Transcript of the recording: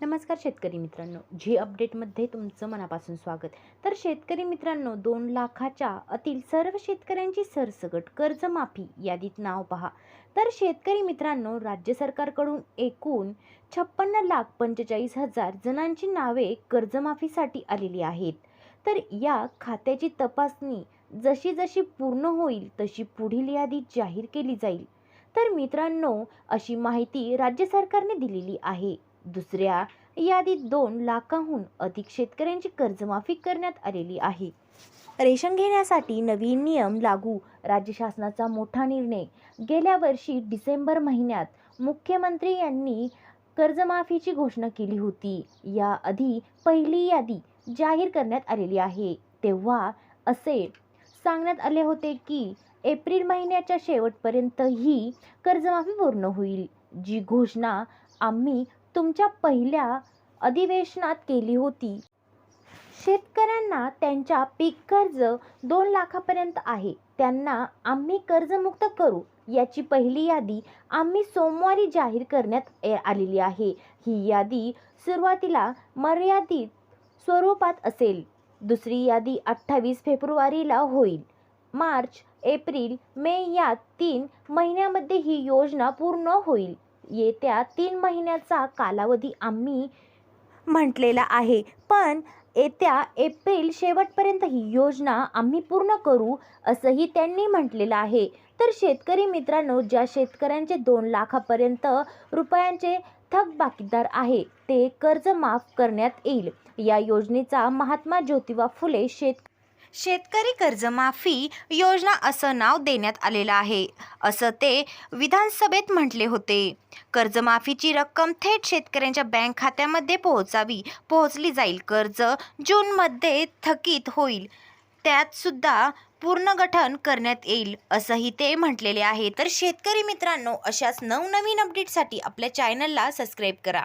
नमस्कार शेतकरी मित्रांनो. झी अपडेटमध्ये तुमचं मनापासून स्वागत. तर शेतकरी मित्रांनो दोन लाखाच्या अतील सर्व शेतकऱ्यांची सरसकट कर्जमाफी यादीत नाव पहा. तर शेतकरी मित्रांनो राज्य सरकारकडून एकूण छप्पन्न लाख पंचेचाळीस हजार जणांची नावे कर्जमाफीसाठी आलेली आहेत. तर या खात्याची तपासणी जशी जशी पूर्ण होईल तशी पुढील यादी जाहीर केली जाईल. तर मित्रांनो अशी माहिती राज्य सरकारने दिलेली आहे. दुसऱ्या यादीत दोन लाखाहून अधिक शेतकऱ्यांची कर्जमाफी करण्यात आलेली आहे. रेशन घेण्यासाठी नवीन नियम लागू राज्य शासनाचा मोठा निर्णय. गेल्या वर्षी डिसेंबर महिन्यात मुख्यमंत्री यांनी कर्जमाफीची घोषणा केली होती. याआधी पहिली यादी जाहीर करण्यात आलेली आहे. तेव्हा असे सांगण्यात आले होते की एप्रिल महिन्याच्या शेवटपर्यंत ही कर्जमाफी पूर्ण होईल. जी घोषणा आम्ही तुमच्या पहिल्या अधिवेशनात केली होती. शेतकऱ्यांना त्यांच्या पीक कर्ज दोन लाखापर्यंत आहे. त्यांना आम्ही कर्जमुक्त करू याची पहिली यादी आम्ही सोमवारी जाहीर करण्यात आलेली आहे. ही यादी सुरुवातीला मर्यादित स्वरूपात असेल. दुसरी यादी अठ्ठावीस फेब्रुवारीला होईल. मार्च एप्रिल मे या तीन महिन्यामध्ये ही योजना पूर्ण होईल. येत्या तीन महिन्याचा कालावधी आम्ही म्हटलेला आहे. पण येत्या एप्रिल शेवटपर्यंत ही योजना आम्ही पूर्ण करू असंही त्यांनी म्हटलेलं आहे. तर शेतकरी मित्रांनो ज्या शेतकऱ्यांचे दोन लाखापर्यंत रुपयांचे थकबाकीदार आहे ते कर्ज माफ करण्यात येईल. या योजनेचा महात्मा ज्योतिबा फुले शेत शेतकरी कर्जमाफी योजना असं नाव देण्यात आलेलं आहे. असं ते विधानसभेत म्हटले होते. कर्जमाफीची रक्कम थेट शेतकऱ्यांच्या बँक खात्यामध्ये पोहोचावी पोहोचली जाईल. कर्ज जूनमध्ये थकीत होईल. त्यात सुद्धा पुनर्गठन करण्यात येईल असंही ते म्हटलेले आहे. तर शेतकरी मित्रांनो अशाच नवनवीन अपडेटसाठी आपल्या चॅनलला सबस्क्राईब करा.